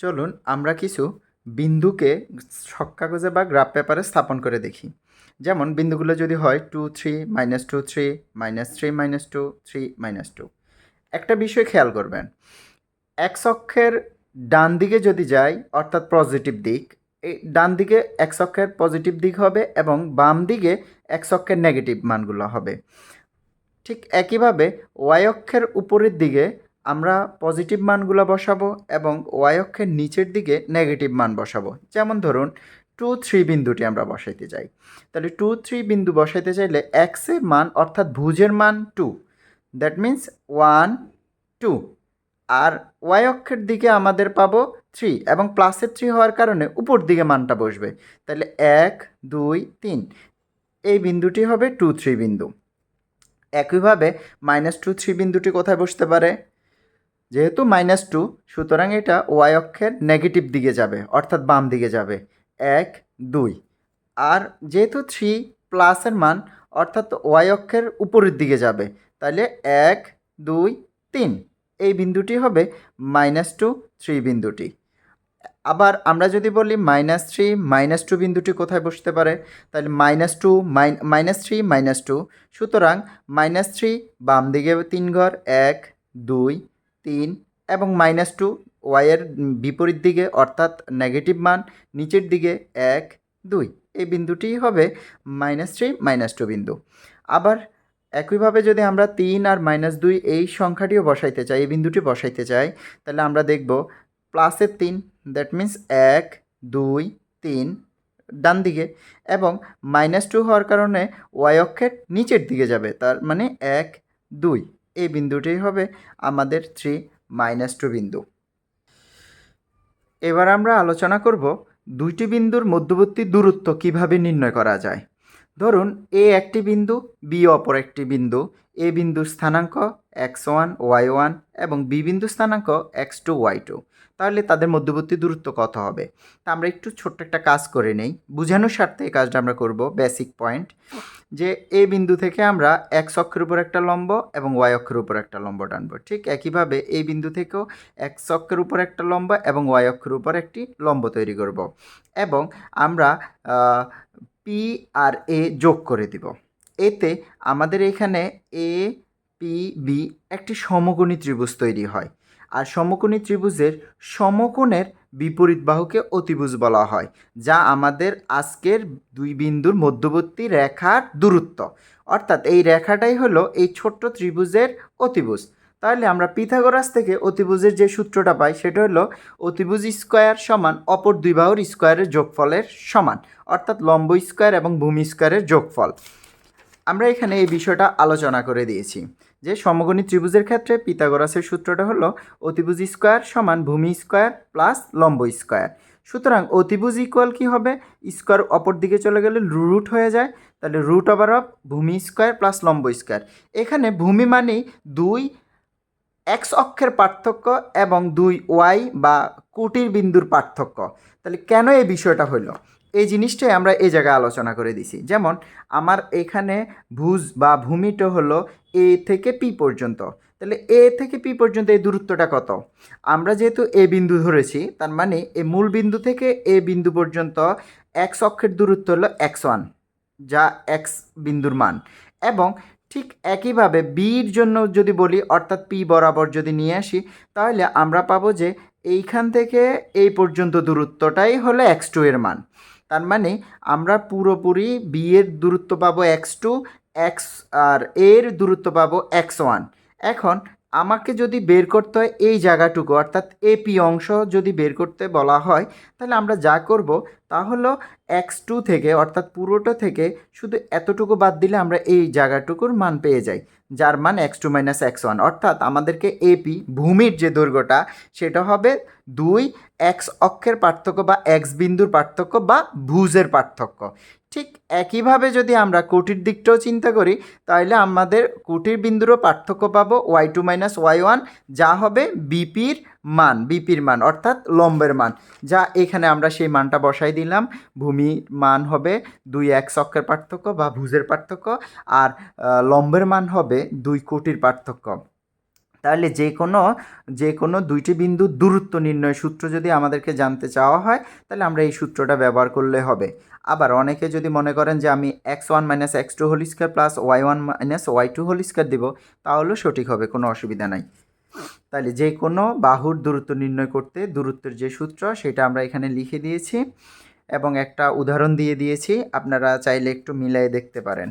চলুন আমরা কিছু বিন্দুকে ছক কাগজে বা গ্রাফ পেপারে স্থাপন করে দেখি। যেমন বিন্দুগুলো যদি হয় two three minus two three minus three minus two three minus two একটা বিষয় খেয়াল করবেন এক্স অক্ষের ডান দিকে যদি যাই, অর্থাৎ পজিটিভ দিক, এই ডান দিকে এক্স অক্ষের পজিটিভ দিক হবে এবং বাম দিকে এক্স অক্ষের নেগেটিভ মানগুলো হবে। ঠিক একইভাবে ওয়াই অক্ষের উপরের দিকে আমরা পজিটিভ মানগুলো বসাবো এবং ওয়াই অক্ষের নিচের দিকে নেগেটিভ মান বসাবো। যেমন ধরুন টু থ্রি বিন্দুটি আমরা বসাইতে চাই। তাহলে টু থ্রি বিন্দু বসাইতে চাইলে এক্সের মান অর্থাৎ ভুজের মান two that means one two R Y অক্ষের দিকে আমাদের পাবো থ্রি এবং প্লাসের থ্রি হওয়ার কারণে উপর দিকে মানটা বসবে। তাহলে এক, দুই, তিন। এই বিন্দুটি হবে টু থ্রি বিন্দু। একইভাবে মাইনাস টু থ্রি বিন্দুটি কোথায় বসতে পারে? যেহেতু মাইনাস টু সুতরাং এটা ওয়াই অক্ষের নেগেটিভ দিকে যাবে, অর্থাৎ বাম দিকে যাবে। এক, দুই। আর যেহেতু থ্রি প্লাসের মান, অর্থাৎ ওয়াই অক্ষের উপরের দিকে যাবে, তাহলে এক, দুই, তিন। এই বিন্দুটি হবে মাইনাস টু থ্রি বিন্দুটি। আবার আমরা যদি বলি মাইনাস থ্রি মাইনাস টু বিন্দুটি কোথায় বসতে পারে, তাহলে minus two minus three minus two সুতরাং মাইনাস থ্রি বাম দিকে তিন ঘর, এক, দুই তিন এবং মাইনাস টু ওয়াইয়ের বিপরীত দিকে অর্থাৎ নেগেটিভ মান নিচের দিকে এক, দুই। এই বিন্দুটি হবে মাইনাস থ্রি মাইনাস টু বিন্দু। আবার একইভাবে যদি আমরা তিন আর মাইনাস দুই এই সংখ্যাটিও বসাইতে চাই, এই বিন্দুটি বসাইতে চাই, তাহলে আমরা দেখব প্লাসের তিন দ্যাট মিন্স এক, দুই, তিন ডান দিকে এবং মাইনাস টু হওয়ার কারণে ওয়াই অক্ষের নিচের দিকে যাবে, তার মানে এক, দুই। এই বিন্দুটি হবে আমাদের থ্রি মাইনাস টু বিন্দু। এবার আমরা আলোচনা করব দুইটি বিন্দুর মধ্যবর্তী দূরত্ব কীভাবে নির্ণয় করা যায়। ধরুন, এ একটি বিন্দু, বি অপর একটি বিন্দু, এ বিন্দুর স্থানাঙ্ক এক্স ওয়ান, ওয়াই ওয়ান এবং বি বিন্দুর স্থানাঙ্ক এক্স টু, ওয়াই টু। তাহলে তাদের মধ্যবর্তী দূরত্ব কত হবে? তা আমরা একটু ছোট্ট একটা কাজ করে নেই। বোঝানোর স্বার্থে এই কাজটা আমরা করব বেসিক পয়েন্ট যে এ বিন্দু থেকে আমরা এক্স অক্ষের উপর একটা লম্ব এবং ওয়াই অক্ষের উপর একটা লম্ব টানবো। ঠিক একইভাবে এই বিন্দু থেকেও এক্স অক্ষের উপর একটা লম্ব এবং ওয়াই অক্ষের উপর একটি লম্ব তৈরি করব এবং আমরা পি আর এ যোগ করে দিব। এতে আমাদের এখানে এ পি, বি একটি সমকোণী ত্রিভুজ তৈরি হয়। আর সমকোণী ত্রিভুজের সমকোণের বিপরীত বাহুকে অতিভুজ বলা হয়, যা আমাদের আজকের দুই বিন্দুর মধ্যবর্তী রেখার দূরত্ব। অর্থাৎ এই রেখাটাই হলো এই ছোট্ট ত্রিভুজের অতিভুজ। তাহলে আমরা পিথাগোরাস থেকে অতিভুজের যে সূত্রটা পাই, সেটা হলো অতিভুজ স্কোয়ার সমান অপর দুই বাহুর স্কোয়ারের যোগফলের সমান, অর্থাৎ লম্ব স্কোয়ার এবং ভূমি স্কোয়ারের যোগফল। আমরা এখানে এই বিষয়টা আলোচনা করে দিয়েছি। যে সমগণী ত্রিভুজের ক্ষেত্রে পিতাগোরাসের সূত্রটা হলো অতিভুজ স্কোয়ার সমান ভূমি স্কোয়ার প্লাস লম্ব স্কোয়ার। সুতরাং অতিভুজ ইকুয়াল কী হবে? স্কোয়ার অপর দিকে চলে গেলে রুট হয়ে যায়, তাহলে রুট ওভার অফ ভূমি স্কোয়ার প্লাস লম্ব স্কোয়ার। এখানে ভূমি মানেই দুই এক্স অক্ষের পার্থক্য এবং দুই ওয়াই বা কুটির বিন্দুর পার্থক্য। তাহলে কেন এই বিষয়টা হলো? এই জিনিসটাই আমরা এই জায়গায় আলোচনা করে দিছি। যেমন আমার এখানে ভুজ বা ভূমিটা হলো এ থেকে পি পর্যন্ত। তাহলে এ থেকে পি পর্যন্ত এই দূরত্বটা কত? আমরা যেহেতু এ বিন্দু ধরেছি, তার মানে এ মূল বিন্দু থেকে এ বিন্দু পর্যন্ত এক্স অক্ষের দূরত্ব হলো এক্স ওয়ান যা এক্স বিন্দুর মান। এবং ঠিক একইভাবে বির জন্য যদি বলি, অর্থাৎ পি বরাবর যদি নিয়ে আসি, তাহলে আমরা পাবো যে এইখান থেকে এই পর্যন্ত দূরত্বটাই হলো এক্স টু এর মান। তার মানে আমরা পুরোপুরি বি এর দূরত্ব পাবো এক্স টু এক্স আর এর দূরত্ব পাবো এক্স ওয়ান এখন আমাকে যদি বের করতে হয় এই জায়গাটুকু, অর্থাৎ এপি অংশ যদি বের করতে বলা হয়, তাহলে আমরা যা করব তা হলো এক্স টু থেকে, অর্থাৎ পুরোটা থেকে শুধু এতটুকু বাদ দিলে আমরা এই জায়গাটুকুর মান পেয়ে যাই, যার মান X two minus X one অর্থাৎ আমাদেরকে এপি ভূমির যে দৈর্ঘ্যটা, সেটা হবে দুই এক্স অক্ষের পার্থক্য বা এক্স বিন্দুর পার্থক্য বা ভুজের পার্থক্য। ঠিক একইভাবে যদি আমরা কোটির দিকটাও চিন্তা করি তাহলে আমাদের কোটির বিন্দুরও পার্থক্য পাবো Y two minus Y one যা হবে বিপির মান বিপির মান, অর্থাৎ লম্বের মান। যা এখানে আমরা সেই মানটা বসাই দিলাম। ভূমি মান হবে দুই এক চক্রের পার্থক্য বা ভুজের পার্থক্য আর লম্বের মান হবে দুই কোটির পার্থক্য। তাহলে যে কোনো যে কোনো দুইটি বিন্দুর দূরত্ব নির্ণয় সূত্র যদি আমাদেরকে জানতে চাওয়া হয়, তাহলে আমরা এই সূত্রটা ব্যবহার করলে হবে। আবার অনেকে যদি মনে করেন যে আমি X one minus X two whole square plus Y one minus Y two whole square দেবো, তাহলেও সঠিক হবে, কোনো অসুবিধা নাই। তাহলে যে কোনো বাহুর দূরত্ব নির্ণয় করতে দূরত্বের যে সূত্র সেটা আমরা এখানে লিখে দিয়েছি এবং একটা উদাহরণ দিয়ে দিয়েছি, আপনারা চাইলে একটু মিলাই দেখতে পারেন।